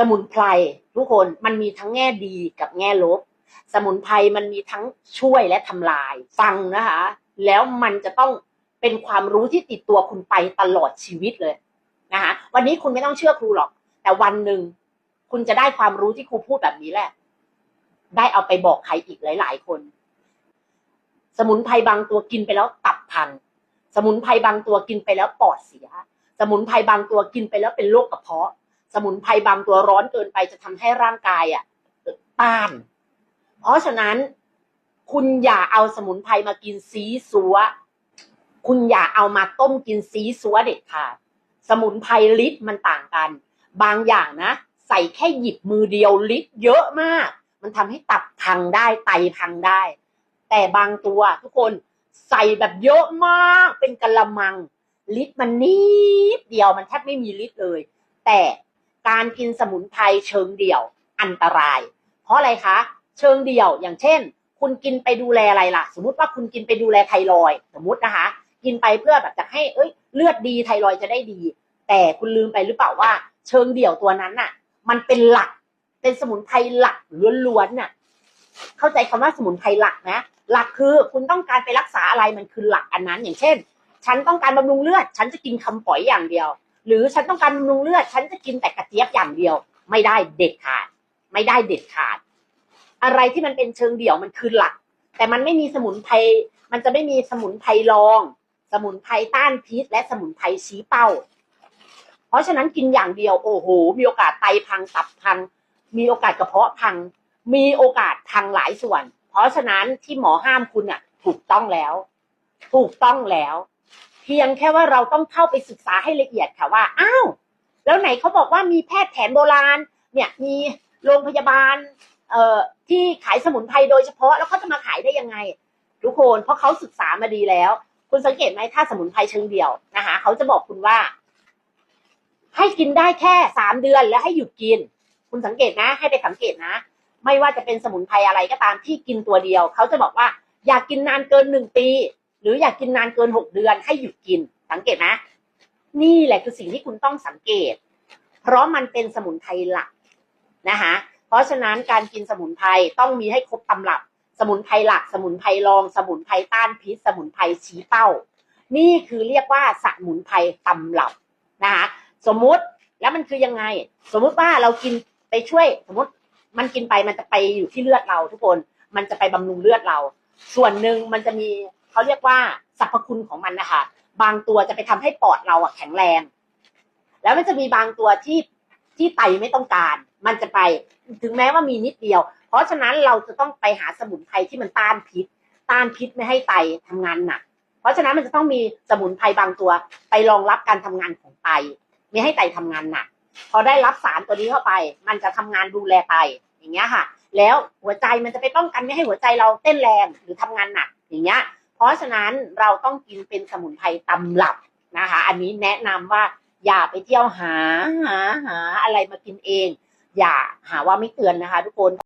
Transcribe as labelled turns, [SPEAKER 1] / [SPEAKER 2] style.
[SPEAKER 1] สมุนไพรทุกคนมันมีทั้งแง่ดีกับแง่ลบ สมุนไพรมันมีทั้งช่วยและทำลาย ฟังนะคะ แล้วมันจะต้องเป็นความรู้ที่ติดตัวคุณไปตลอดชีวิตเลยนะคะวันนี้คุณไม่ต้องเชื่อครูหรอก แต่วันหนึ่งคุณจะได้ความรู้ที่ครูพูดแบบนี้แหละ ได้เอาไปบอกใครอีกหลาย ๆ คน สมุนไพรบางตัวกินไปแล้วตับพัง สมุนไพรบางตัวกินไปแล้วปอดเสีย สมุนไพรบางตัวกินไปแล้วเป็นโรคกระเพาะ สมุนไพรบางตัวร้อนเกินไปจะทำให้ร่างกายอะต้าน เพราะฉะนั้น คุณอย่าเอาสมุนไพรมากินซีซัว คุณอย่าเอามาต้มกินซีซัวเด็ดขาดสมุนไพรลิตรมันต่างกัน บางอย่างนะ ใส่แค่หยิบมือเดียวลิตรเยอะมาก มันทำให้ตับพังได้ไตพังได้ แต่บางตัวทุกคนใส่แบบเยอะมากเป็นกะละมังลิตรมันนิดเดียวมันแทบไม่มีลิตรเลย แต่ การกินสมุนไพรเชิงเดี่ยวอันตราย เพราะอะไรคะ เชิงเดี่ยว อย่างเช่น คุณกินไปดูแลอะไรล่ะ สมมติว่าคุณกินไปดูแลไทรอยสมมตินะคะ กินไปเพื่อแบบจะให้เอ้ยเลือดดีไทรอยจะได้ดี แต่คุณลืมไปหรือเปล่าว่า เชิงเดี่ยวตัวนั้นน่ะ มันเป็นหลัก เป็นสมุนไพรหลักล้วนๆน่ะ เข้าใจคำว่าสมุนไพรหลักนะหลักคือคุณต้องการไปรักษาอะไรมันคือหลักอันนั้น อย่างเช่น ฉันต้องการบำรุงเลือด ฉันจะกินคำปล่อยอย่างเดียว หรือฉันต้องการบำรุงเลือด ฉันจะกินแต่กระเจี๊ยบอย่างเดียว ไม่ได้เด็ดขาด ไม่ได้เด็ดขาด อะไรที่มันเป็นเชิงเดี่ยวมันคือหลัก แต่มันไม่มีสมุนไพรมันจะไม่มีสมุนไพรรอง สมุนไพรต้านพิษ และสมุนไพรชี้เป้า เพราะฉะนั้นกินอย่างเดียวโอ้โห มีโอกาสไตพังตับพัง มีโอกาสกระเพาะพัง มีโอกาสพังหลายส่วน เพราะฉะนั้นที่หมอห้ามคุณอะ ถูกต้องแล้ว ถูกต้องแล้ว พียงแค่ว่าเราต้องเข้าไปศึกษาให้ละเอียดค่ะว่าอ้าวแล้วไหนเขาบอกว่ามีแพทย์แผนโบราณ เนี่ยมีโรงพยาบาลเอ่อที่ขายสมุนไพรโดยเฉพาะแล้วเขาจะมาขายได้ยังไง ทุกคนเพราะเขาศึกษามาดีแล้ว คุณสังเกตไหมถ้าสมุนไพรเชิงเดียวนะคะเขาจะบอกคุณว่า ให้กินได้แค่สามเดือนแล้วให้หยุดกิน คุณสังเกตนะ ให้ไปสังเกตนะ ไม่ว่าจะเป็นสมุนไพรอะไรก็ตามที่กินตัวเดียวเขาจะบอกว่า อย่ากกินนานเกินหนึ่งปี หรืออยากกินนานเกินหกเดือนให้หยุดกิน สังเกตนะนี่แหละคือสิ่งที่คุณต้องสังเกต เพราะมันเป็นสมุนไพรหลักนะคะเพราะฉะนั้นการกินสมุนไพรต้องมีให้ครบตำรับ สมุนไพรหลัก สมุนไพรรอง สมุนไพรต้านพิษ สมุนไพรชี้เป้า นี่คือเรียกว่าสมุนไพรตำรับนะคะสมมุติแล้วมันคือยังไง สมมุติว่าเรากินไปช่วย สมมติมันกินไปมันจะไปอยู่ที่เลือดเราทุกคน มันจะไปบำรุงเลือดเรา ส่วนหนึ่งมันจะมี เขาเรียกว่าสรรพคุณของมันนะคะ บางตัวจะไปทำให้ปอดเราอะแข็งแรง แล้วมันจะมีบางตัวที่ที่ไตไม่ต้องการ มันจะไปถึงแม้ว่ามีนิดเดียว เพราะฉะนั้นเราจะต้องไปหาสมุนไพรที่มันต้านพิษ ต้านพิษไม่ให้ไตทำงานหนัก เพราะฉะนั้นมันจะต้องมีสมุนไพรบางตัว ไปรองรับการทำงานของไต ไม่ให้ไตทำงานหนัก พอได้รับสารตัวนี้เข้าไป มันจะทำงานดูแลไตอย่างเงี้ยค่ะ แล้วหัวใจมันจะไปป้องกันไม่ให้หัวใจเราเต้นแรงหรือทำงานหนักอย่างเงี้ย เพราะฉะนั้นเราต้องกินเป็นสมุนไพรตำรับนะคะ อันนี้แนะนำว่าอย่าไปเที่ยวหาหาหาอะไรมากินเอง อย่าหาว่าไม่เตือนนะคะ ทุกคน